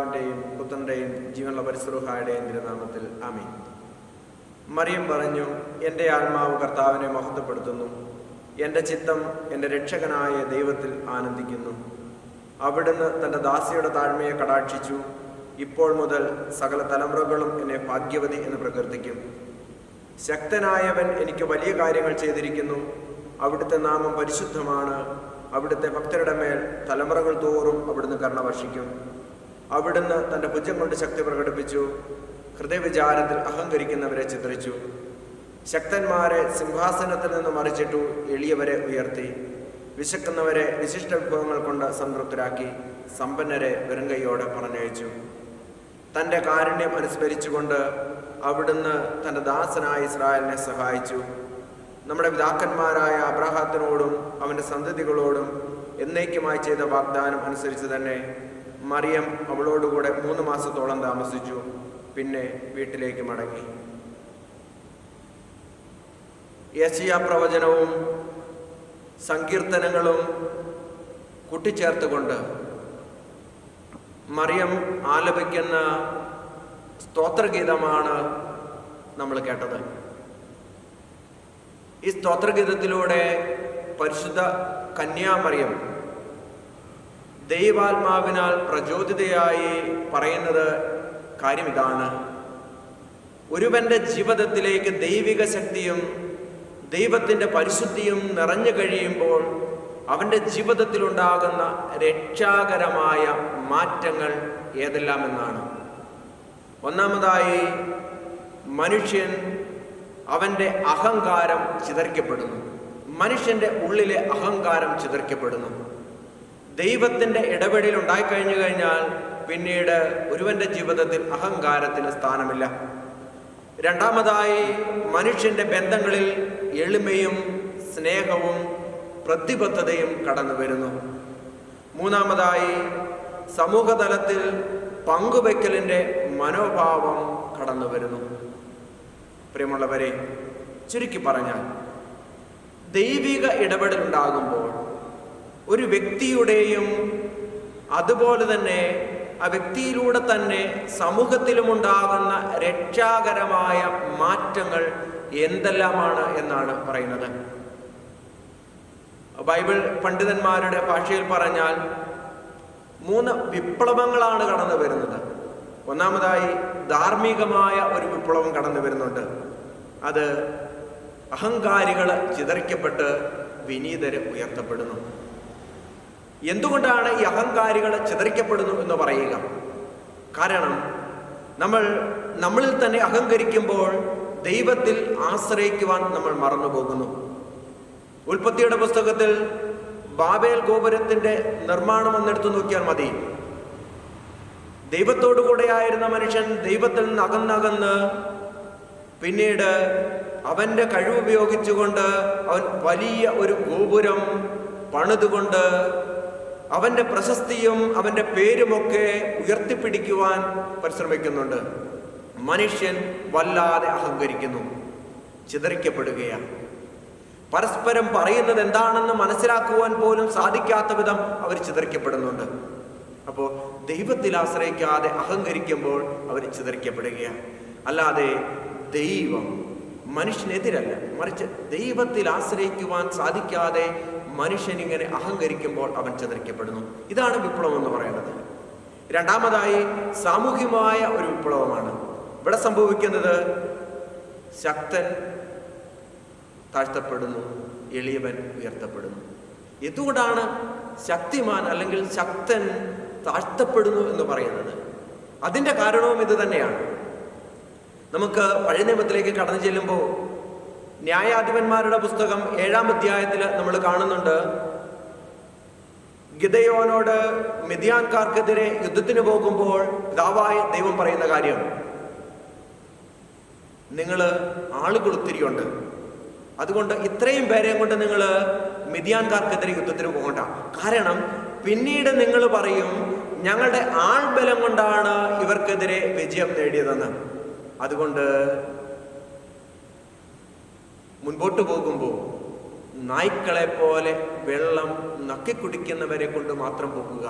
പിതാവിന്റെയും പുത്രന്റെയും ജീവനുള്ള പരിസരഹായുടെയും തിരുനാമത്തിൽ അമീൻ മറിയം പറഞ്ഞു എന്റെ ആത്മാവ് കർത്താവിനെ മഹത്വപ്പെടുത്തുന്നു. എന്റെ ചിത്തം എന്റെ രക്ഷകനായ ദൈവത്തിൽ ആനന്ദിക്കുന്നു. അവിടുന്ന് തന്റെ ദാസിയുടെ താഴ്മയെ കടാക്ഷിച്ചു. ഇപ്പോൾ മുതൽ സകല തലമുറകളും എന്നെ ഭാഗ്യവതി എന്ന് പ്രകീർത്തിക്കും. ശക്തനായവൻ എനിക്ക് വലിയ കാര്യങ്ങൾ ചെയ്തിരിക്കുന്നു. അവിടുത്തെ നാമം പരിശുദ്ധമാണ്. അവിടുത്തെ ഭക്തരുടെ മേൽ തലമുറകൾ തോറും അവിടുന്ന് കരുണ വർഷിക്കും. അവിടുന്ന് തന്റെ ഭുജം കൊണ്ട് ശക്തി പ്രകടിപ്പിച്ചു. ഹൃദയവിചാരത്തിൽ അഹങ്കരിക്കുന്നവരെ ചിത്രിച്ചു ശക്തന്മാരെ സിംഹാസനത്തിൽ നിന്ന് മറിച്ചിട്ടു എളിയവരെ ഉയർത്തി. വിശക്കുന്നവരെ വിശിഷ്ട വിഭവങ്ങൾ കൊണ്ട് സംതൃപ്തരാക്കി സമ്പന്നരെ വെറുങ്കൈയോടെ പറഞ്ഞയച്ചു. തന്റെ കാരുണ്യം അനുസ്മരിച്ചുകൊണ്ട് അവിടുന്ന് തന്റെ ദാസനായ ഇസ്രായേലിനെ സഹായിച്ചു. നമ്മുടെ പിതാക്കന്മാരായ അബ്രഹാത്തിനോടും അവന്റെ സന്തതികളോടും എന്നേക്കുമായി ചെയ്ത വാഗ്ദാനം അനുസരിച്ച് തന്നെ മറിയം അവളോടുകൂടെ മൂന്ന് മാസത്തോളം താമസിച്ചു. പിന്നെ വീട്ടിലേക്ക് മടങ്ങി. യശിയ പ്രവചനവും സങ്കീർത്തനങ്ങളും കൂട്ടിച്ചേർത്തുകൊണ്ട് മറിയം ആലപിക്കുന്ന സ്തോത്രഗീതമാണ് നമ്മൾ കേട്ടത്. ഈ സ്തോത്രഗീതത്തിലൂടെ പരിശുദ്ധ കന്യാമറിയം ദൈവാത്മാവിനാൽ പ്രചോദിതയായി പറയുന്നത് കാര്യം ഇതാണ് ഒരുവന്റെ ജീവിതത്തിലേക്ക് ദൈവിക ശക്തിയും ദൈവത്തിന്റെ പരിശുദ്ധിയും നിറഞ്ഞു കഴിയുമ്പോൾ അവന്റെ ജീവിതത്തിലുണ്ടാകുന്ന രക്ഷാകരമായ മാറ്റങ്ങൾ ഏതെല്ലാമെന്നാണ്. ഒന്നാമതായി മനുഷ്യൻ അവന്റെ അഹങ്കാരം ചിതറിക്കപ്പെടുന്നു. മനുഷ്യന്റെ ഉള്ളിലെ അഹങ്കാരം ചിതറിക്കപ്പെടുന്നു. ദൈവത്തിന്റെ ഇടപെടൽ ഉണ്ടായിക്കഴിഞ്ഞു കഴിഞ്ഞാൽ പിന്നീട് ഒരുവന്റെ ജീവിതത്തിൽ അഹങ്കാരത്തിന് സ്ഥാനമില്ല. രണ്ടാമതായി മനുഷ്യന്റെ ബന്ധങ്ങളിൽ എളിമയും സ്നേഹവും പ്രതിബദ്ധതയും കടന്നു വരുന്നു. മൂന്നാമതായി സമൂഹതലത്തിൽ പങ്കുവെക്കലിന്റെ മനോഭാവം കടന്നു വരുന്നു. പ്രിയമുള്ളവരെ ചുരുക്കി പറഞ്ഞാൽ ദൈവിക ഇടപെടൽ ഉണ്ടാകുമ്പോൾ ഒരു വ്യക്തിയുടെയും അതുപോലെ തന്നെ ആ വ്യക്തിയിലൂടെ തന്നെ സമൂഹത്തിലുമുണ്ടാകുന്ന രക്ഷാകരമായ മാറ്റങ്ങൾ എന്തെല്ലാമാണ് എന്നാണ് പറയുന്നത്. ബൈബിൾ പണ്ഡിതന്മാരുടെ ഭാഷയിൽ പറഞ്ഞാൽ മൂന്ന് വിപ്ലവങ്ങളാണ് കടന്നു വരുന്നത്. ഒന്നാമതായി ധാർമ്മികമായ ഒരു വിപ്ലവം കടന്നു വരുന്നുണ്ട്. അത് അഹങ്കാരികൾ ചിതറിക്കപ്പെട്ട് വിനീതര് ഉയർത്തപ്പെടുന്നു. എന്തുകൊണ്ടാണ് ഈ അഹങ്കാരികൾ ചിതറിക്കപ്പെടുന്നു എന്ന് പറയുക? കാരണം നമ്മൾ നമ്മളിൽ തന്നെ അഹങ്കരിക്കുമ്പോൾ ദൈവത്തിൽ ആശ്രയിക്കുവാൻ നമ്മൾ മറന്നു പോകുന്നു ഉൽപ്പത്തിയുടെ പുസ്തകത്തിൽ ബാബേൽ ഗോപുരത്തിന്റെ നിർമ്മാണം ഒന്നെടുത്തു നോക്കിയാൽ മതി. ദൈവത്തോടു കൂടെയായിരുന്ന മനുഷ്യൻ ദൈവത്തിൽ നിന്ന് അകന്നകന്ന് പിന്നീട് അവന്റെ കഴിവുപയോഗിച്ചുകൊണ്ട് അവൻ വലിയ ഒരു ഗോപുരം പണിതുകൊണ്ട് അവന്റെ പ്രശസ്തിയും അവന്റെ പേരുമൊക്കെ ഉയർത്തിപ്പിടിക്കുവാൻ പരിശ്രമിക്കുന്നുണ്ട്. മനുഷ്യൻ വല്ലാതെ അഹങ്കരിക്കുന്നു. ചിതറിക്കപ്പെടുകയാണ്. പരസ്പരം പറയുന്നത് എന്താണെന്ന് മനസ്സിലാക്കുവാൻ പോലും സാധിക്കാത്ത വിധം അവർ ചിതറിക്കപ്പെടുന്നുണ്ട്. അപ്പോൾ ദൈവത്തിൽ ആശ്രയിക്കാതെ അഹങ്കരിക്കുമ്പോൾ അവർ ചിതറിക്കപ്പെടുകയാണ്. അല്ലാതെ ദൈവം മനുഷ്യനെതിരല്ല. മറിച്ച് ദൈവത്തിൽ ആശ്രയിക്കുവാൻ സാധിക്കാതെ മനുഷ്യൻ ഇങ്ങനെ അഹങ്കരിക്കുമ്പോൾ അവൻ ചിതറിക്കപ്പെടുന്നു. ഇതാണ് വിപ്ലവം എന്ന് പറയുന്നത് രണ്ടാമതായി സാമൂഹ്യമായ ഒരു വിപ്ലവമാണ്. ഇവിടെ സംഭവിക്കുന്നത് ശക്തൻ താഴ്ത്തപ്പെടുന്നു എളിയവൻ ഉയർത്തപ്പെടുന്നു. എന്തുകൊണ്ടാണ് ശക്തിമാൻ അല്ലെങ്കിൽ ശക്തൻ താഴ്ത്തപ്പെടുന്നു എന്ന് പറയുന്നത്? അതിന്റെ കാരണവും ഇത് തന്നെയാണ്. നമുക്ക് പഴയ നിയമത്തിലേക്ക് കടന്നു ചെല്ലുമ്പോൾ ന്യായാധിപന്മാരുടെ പുസ്തകം ഏഴാം അധ്യായത്തിൽ നമ്മൾ കാണുന്നുണ്ട്. ഗിതയോനോട് മിതിയാൻകാർക്കെതിരെ യുദ്ധത്തിന് പോകുമ്പോൾ ദാവായി ദൈവം പറയുന്ന കാര്യം. നിങ്ങൾ ആളുകൾ ഒത്തിരിയുണ്ട് അതുകൊണ്ട് ഇത്രയും പേരെയും കൊണ്ട് നിങ്ങൾ മിതിയാൻകാർക്കെതിരെ യുദ്ധത്തിന് പോകണ്ട. കാരണം പിന്നീട് നിങ്ങൾ പറയും ഞങ്ങളുടെ ആൾബലം കൊണ്ടാണ് ഇവർക്കെതിരെ വിജയം നേടിയതെന്ന്. അതുകൊണ്ട് മുൻപോട്ട് പോകുമ്പോൾ നായ്ക്കളെ പോലെ വെള്ളം നക്കിക്കുടിക്കുന്നവരെ കൊണ്ട് മാത്രം പോകുക.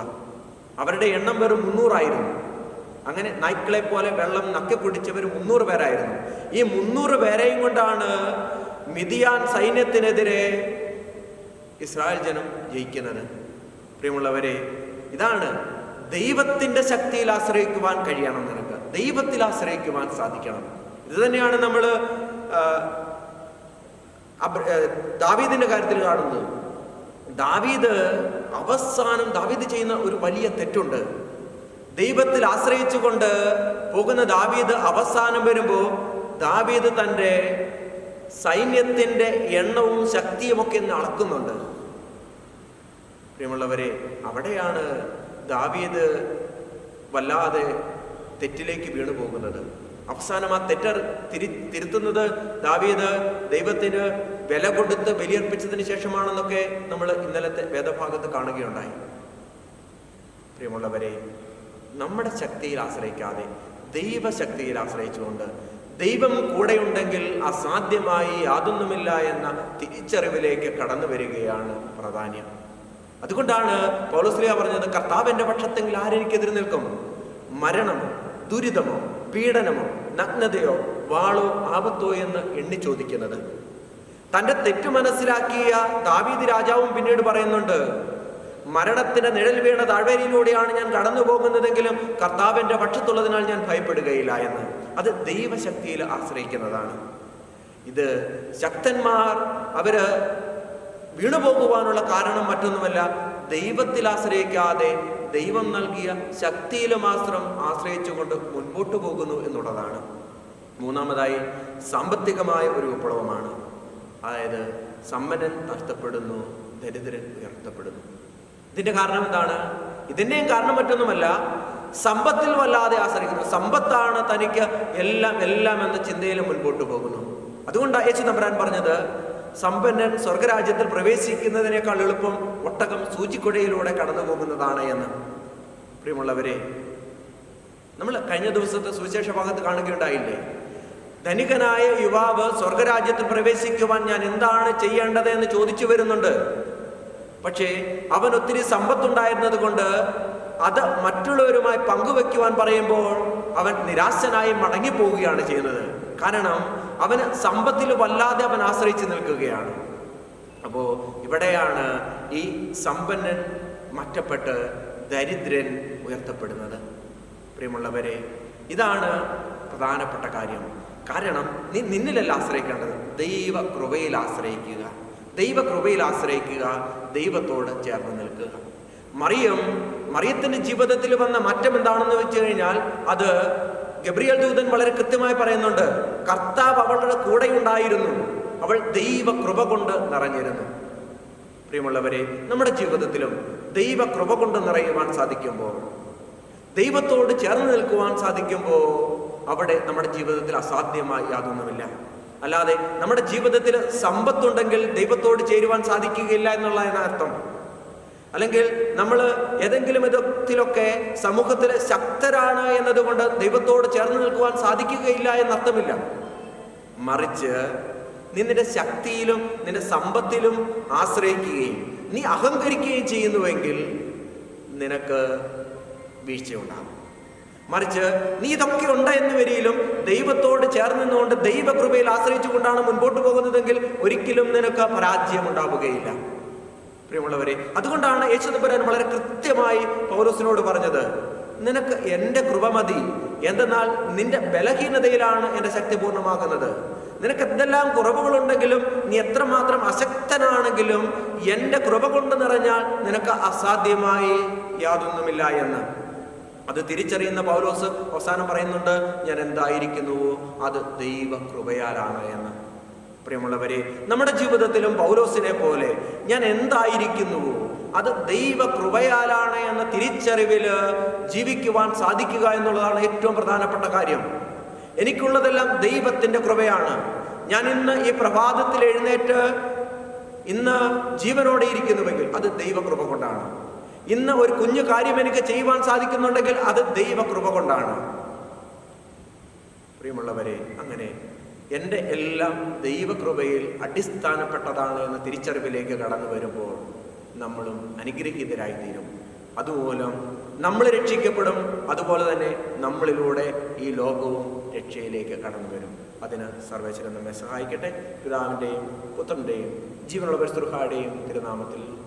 അവരുടെ എണ്ണം വെറും മുന്നൂറായിരുന്നു. അങ്ങനെ നായ്ക്കളെ പോലെ വെള്ളം നക്കി കുടിച്ചവർ മുന്നൂറ് പേരായിരുന്നു. ഈ മുന്നൂറ് പേരെയും കൊണ്ടാണ് മിതിയാൻ സൈന്യത്തിനെതിരെ ഇസ്രായേൽ ജനം ജയിക്കുന്നത്. പ്രിയമുള്ളവരെ ഇതാണ് ദൈവത്തിന്റെ ശക്തിയിൽ ആശ്രയിക്കുവാൻ കഴിയണം നിനക്ക്. ദൈവത്തിൽ ആശ്രയിക്കുവാൻ സാധിക്കണം. ഇത് തന്നെയാണ് നമ്മൾ ദാവീദിന്റെ കാര്യത്തിൽ കാണുന്നത്. ദാവീദ് അവസാനം ദാവീദ് ചെയ്യുന്ന ഒരു വലിയ തെറ്റുണ്ട്. ദൈവത്തിൽ ആശ്രയിച്ചുകൊണ്ട് പോകുന്ന ദാവീദ് അവസാനം വരുമ്പോൾ ദാവീദ് തന്റെ സൈന്യത്തിന്റെ എണ്ണവും ശക്തിയുമൊക്കെ ഇന്ന് അളക്കുന്നുണ്ട്. പ്രിയമുള്ളവരെ അവിടെയാണ് ദാവീദ് വല്ലാതെ തെറ്റിലേക്ക് വീണു പോകുന്നത്. അവസാനം ആ തെറ്റർ തിരി തിരുത്തുന്നത് ദാവീദ് ദൈവത്തിന് വില കൊടുത്ത് ബലിയർപ്പിച്ചതിന് ശേഷമാണെന്നൊക്കെ നമ്മൾ ഇന്നലത്തെ വേദഭാഗത്ത് കാണുകയുണ്ടായി. പ്രിയമുള്ളവരെ നമ്മുടെ ശക്തിയിൽ ആശ്രയിക്കാതെ ദൈവശക്തിയിൽ ആശ്രയിച്ചുകൊണ്ട് ദൈവം കൂടെയുണ്ടെങ്കിൽ അസാധ്യമായി യാതൊന്നുമില്ല എന്ന തിരിച്ചറിവിലേക്ക് കടന്നു വരികയാണ് പ്രാധാന്യം. അതുകൊണ്ടാണ് പൗലോസ്ലിയ പറഞ്ഞത് കർത്താവിന്റെ പക്ഷത്തെങ്കിൽ ആരെനിക്കെതിരെ നിൽക്കും? മരണമോ ദുരിതമോ പീഡനമോ നഗ്നതയോ വാളോ ആപത്തോ? എന്ന് എണ്ണി ചോദിക്കുന്നത്. തന്റെ തെറ്റ് മനസ്സിലാക്കിയ ദാവീദ് രാജാവും പിന്നീട് പറയുന്നുണ്ട് മരണത്തിന്റെ നിഴൽ വീണ താഴ്വരയിലൂടെയാണ് ഞാൻ കടന്നു പോകുന്നതെങ്കിലും കർത്താവിന്റെ പക്ഷത്തുള്ളതിനാൽ ഞാൻ ഭയപ്പെടുകയില്ല എന്ന്. അത് ദൈവശക്തിയിൽ ആശ്രയിക്കുന്നതാണ്. ഇത് ശക്തന്മാർ അവർ വീണുപോകുവാനുള്ള കാരണം മറ്റൊന്നുമല്ല ദൈവത്തിൽ ആശ്രയിക്കാതെ ദൈവം നൽകിയ ശക്തിയിൽ മാത്രം ആശ്രയിച്ചുകൊണ്ട് മുൻപോട്ട് പോകുന്നു എന്നുള്ളതാണ്. മൂന്നാമതായി സാമ്പത്തികമായ ഒരു വിപ്ലവമാണ്. അതായത് സമ്പന്നൻ നഷ്ടപ്പെടുന്നു ദരിദ്രൻ ഉയർത്തപ്പെടുന്നു. ഇതിന്റെ കാരണം എന്താണ്? ഇതിന്റെയും കാരണം മറ്റൊന്നുമല്ല സമ്പത്തിൽ വല്ലാതെ ആശ്രയിക്കുന്നു. സമ്പത്താണ് തനിക്ക് എല്ലാം എല്ലാം എന്ന ചിന്തയിൽ മുൻപോട്ട് പോകുന്നു. അതുകൊണ്ടാണ് യേശു നമ്പരാൻ പറഞ്ഞത് സമ്പന്നൻ സ്വർഗരാജ്യത്തിൽ പ്രവേശിക്കുന്നതിനേക്കാൾ എളുപ്പം ഒട്ടകം സൂചിക്കുഴയിലൂടെ കടന്നു പോകുന്നതാണ് എന്ന്. പ്രിയമുള്ളവരെ നമ്മൾ കഴിഞ്ഞ ദിവസത്തെ സുവിശേഷ ഭാഗത്ത് കാണുകയുണ്ടായില്ലേ? ധനികനായ യുവാവ് സ്വർഗരാജ്യത്തിൽ പ്രവേശിക്കുവാൻ ഞാൻ എന്താണ് ചെയ്യേണ്ടത് എന്ന് ചോദിച്ചു വരുന്നുണ്ട്. പക്ഷേ അവൻ ഒത്തിരി സമ്പത്തുണ്ടായിരുന്നത് കൊണ്ട് അത് മറ്റുള്ളവരുമായി പങ്കുവെക്കുവാൻ പറയുമ്പോൾ അവൻ നിരാശനായി മടങ്ങിപ്പോവുകയാണ് ചെയ്യുന്നത്. കാരണം അവന് സമ്പത്തിൽ വല്ലാതെ അവൻ ആശ്രയിച്ച് നിൽക്കുകയാണ്. അപ്പോൾ ഇവിടെയാണ് ഈ സമ്പന്നൻ മറ്റപ്പെട്ട് ദരിദ്രൻ ഉയർത്തപ്പെടുന്നത്. പ്രിയമുള്ളവരെ ഇതാണ് പ്രധാനപ്പെട്ട കാര്യം. കാരണം നീ നിന്നിലല്ല ആശ്രയിക്കേണ്ടത്. ദൈവ കൃപയിൽ ആശ്രയിക്കുക. ദൈവ കൃപയിൽ ആശ്രയിക്കുക. ദൈവത്തോട് ചേർന്ന് നിൽക്കുക. മറിയം മറിയത്തിന് ജീവിതത്തിൽ വന്ന മാറ്റം എന്താണെന്ന് വെച്ച് കഴിഞ്ഞാൽ അത് ഗബ്രിയൽ ദൂതൻ വളരെ കൃത്യമായി പറയുന്നുണ്ട്. കർത്താവ് അവളുടെ കൂടെ ഉണ്ടായിരുന്നു. അവൾ ദൈവ കൃപ കൊണ്ട് നിറഞ്ഞിരുന്നു. പ്രിയമുള്ളവരെ നമ്മുടെ ജീവിതത്തിലും ദൈവ കൃപ കൊണ്ട് നിറയുവാൻ സാധിക്കുമ്പോൾ ദൈവത്തോട് ചേർന്ന് നിൽക്കുവാൻ സാധിക്കുമ്പോൾ അവിടെ നമ്മുടെ ജീവിതത്തിൽ അസാധ്യമായി യാതൊന്നുമില്ല. അല്ലാതെ നമ്മുടെ ജീവിതത്തിൽ സമ്പത്തുണ്ടെങ്കിൽ ദൈവത്തോട് ചേരുവാൻ സാധിക്കുകയില്ല എന്നുള്ളതാണ് അർത്ഥം. അല്ലെങ്കിൽ നമ്മൾ ഏതെങ്കിലും വിധത്തിലൊക്കെ സമൂഹത്തിൽ ശക്തരാണ് എന്നതുകൊണ്ട് ദൈവത്തോട് ചേർന്ന് നിൽക്കുവാൻ സാധിക്കുകയില്ല എന്നർത്ഥമില്ല. മറിച്ച് നീ നിന്റെ ശക്തിയിലും നിന്റെ സമ്പത്തിലും ആശ്രയിക്കുകയും നീ അഹങ്കരിക്കുകയും ചെയ്യുന്നുവെങ്കിൽ നിനക്ക് വീഴ്ചയുണ്ടാകും. മറിച്ച് നീ ഇതൊക്കെ ഉണ്ട് എന്ന് വരിയിലും ദൈവത്തോട് ചേർന്ന് നിന്നുകൊണ്ട് ദൈവകൃപയിൽ ആശ്രയിച്ചുകൊണ്ടാണ് മുൻപോട്ട് പോകുന്നതെങ്കിൽ ഒരിക്കലും നിനക്ക് പരാജയം ഉണ്ടാവുകയില്ല. പ്രിയമുള്ളവരെ അതുകൊണ്ടാണ് യേശുദപുരൻ വളരെ കൃത്യമായി പൗലോസിനോട് പറഞ്ഞത് നിനക്ക് എന്റെ കൃപ മതി. എന്തെന്നാൽ നിന്റെ ബലഹീനതയിലാണ് എന്റെ ശക്തി പൂർണമാകുന്നത്. നിനക്ക് എന്തെല്ലാം കുറവുകളുണ്ടെങ്കിലും നീ എത്രമാത്രം അശക്തനാണെങ്കിലും എന്റെ കൃപ കൊണ്ട് നിറഞ്ഞാൽ നിനക്ക് അസാധ്യമായി യാതൊന്നുമില്ല എന്ന്. അത് തിരിച്ചറിയുന്ന പൗലോസ് അവസാനം പറയുന്നുണ്ട് ഞാൻ എന്തായിരിക്കുന്നുവോ അത് ദൈവ കൃപയാലാണ് എന്ന്. പ്രിയമുള്ളവരെ നമ്മുടെ ജീവിതത്തിലും പൗലോസിനെ പോലെ ഞാൻ എന്തായിരിക്കുന്നുവോ അത് ദൈവ കൃപയാലാണ് എന്ന തിരിച്ചറിവിൽ ജീവിക്കുവാൻ സാധിക്കുക എന്നുള്ളതാണ് ഏറ്റവും പ്രധാനപ്പെട്ട കാര്യം. എനിക്കുള്ളതെല്ലാം ദൈവത്തിന്റെ കൃപയാണ്. ഞാൻ ഇന്ന് ഈ പ്രഭാതത്തിൽ എഴുന്നേറ്റ് ഇന്ന് ജീവനോടെ ഇരിക്കുന്നുവെങ്കിൽ അത് ദൈവകൃപ കൊണ്ടാണ്. ഇന്ന് ഒരു കുഞ്ഞു കാര്യം എനിക്ക് ചെയ്യുവാൻ സാധിക്കുന്നുണ്ടെങ്കിൽ അത് ദൈവകൃപ കൊണ്ടാണ്. പ്രിയമുള്ളവരെ അങ്ങനെ എന്റെ എല്ലാം ദൈവകൃപയിൽ അടിസ്ഥാനപ്പെട്ടതാണ് എന്ന തിരിച്ചറിവിലേക്ക് കടന്നു വരുമ്പോൾ നമ്മളും അനുഗ്രഹീതരായി തീരും അതുമൂലം നമ്മൾ രക്ഷിക്കപ്പെടും അതുപോലെ തന്നെ നമ്മളിലൂടെ ഈ ലോകവും രക്ഷയിലേക്ക് കടന്നു വരും. അതിന് സർവേശ്വരൻ നമ്മെ സഹായിക്കട്ടെ. പിതാവിന്റെയും പുത്രന്റെയും ജീവനുള്ള പരിസ്ഥുഹായുടെയും തിരുനാമത്തിൽ